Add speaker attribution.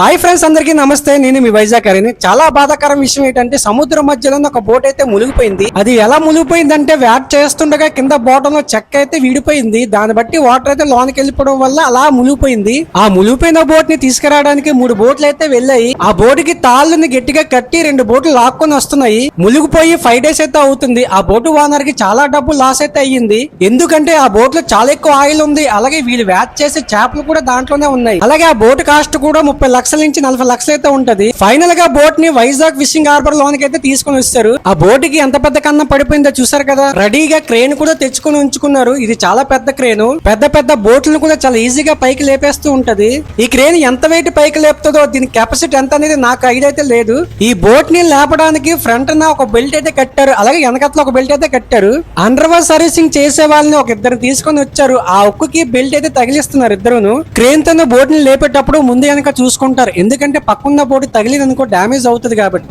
Speaker 1: Hi friends అందరికీ నమస్తే. నేను మీ వైజాగ్ హరిని చాలా బాధాకరం విషయం ఏంటంటే సముద్రం మధ్యలో ఒక బోట్ అయితే మునిగిపోయింది. అది ఎలా మునిగిపోయిందంటే వ్యాట్ చేస్తుండగా కింద బోటంలో చెక్క అయితే విడిపోయింది. దాన్ని బట్టి వాటర్ అయితే లోనికి వెళ్ళిపోవడం వల్ల అలా మునిగిపోయింది. ఆ మునిగిపోయిన బోట్ని తీసుకురావడానికి మూడు బోట్లు అయితే వెళ్ళాయి. ఆ బోట్కి తాళ్ళని గట్టిగా కట్టి రెండు బోట్లు లాక్కొని వస్తున్నాయి. మునిగిపోయి ఫైవ్ డేస్ అయితే అవుతుంది. ఆ బోటు ఓనర్కి చాలా డబ్బు లాస్ అయితే అయ్యింది. ఎందుకంటే ఆ బోట్లో చాలా ఎక్కువ ఆయిల్ ఉంది. అలాగే వీళ్ళు వ్యాట్ చేసే చేపలు కూడా దాంట్లోనే ఉన్నాయి. అలాగే ఆ బోట్ కాస్ట్ కూడా ముప్పై లక్షల నుంచి నలభై లక్షలు అయితే ఉంటది. ఫైనల్గా బోట్ని వైజాగ్ ఫిషింగ్ హార్బర్ లోనికి అయితే తీసుకొని వస్తారు. ఆ బోట్కి ఎంత పెద్ద కన్నం పడిపోయిందో చూసారు కదా? రెడీగా క్రేన్ కూడా తెచ్చుకొని ఉంచుకున్నారు. ఇది చాలా పెద్ద క్రేన్ పెద్ద పెద్ద బోట్లను కూడా చాలా ఈజీగా పైకి లేపేస్తూ ఉంటది. ఈ క్రేన్ ఎంత వెయిట్ పైకి లేపుతుందో దీని కెపాసిటీ ఎంత అనేది నాకు ఐడియా అయితే లేదు. ఈ బోట్ని లేపడానికి ఫ్రంట్ న ఒక బెల్ట్ అయితే కట్టారు. అలాగే వెనకట్ల ఒక బెల్ట్ అయితే కట్టారు. అండర్వర్ సర్వీసింగ్ చేసే వాళ్ళని ఒక ఇద్దరు తీసుకొని వచ్చారు. ఆ ఉక్కుకి బెల్ట్ అయితే తగిలిస్తున్నారు ఇద్దరును. క్రేన్తో బోట్ని లేపేటప్పుడు ముందు వెనక చూసుకుంటారు ఎందుకంటే పక్కన్న బోట్ తగిలిననుకో డ్యామేజ్ అవుతుంది కాబట్టి.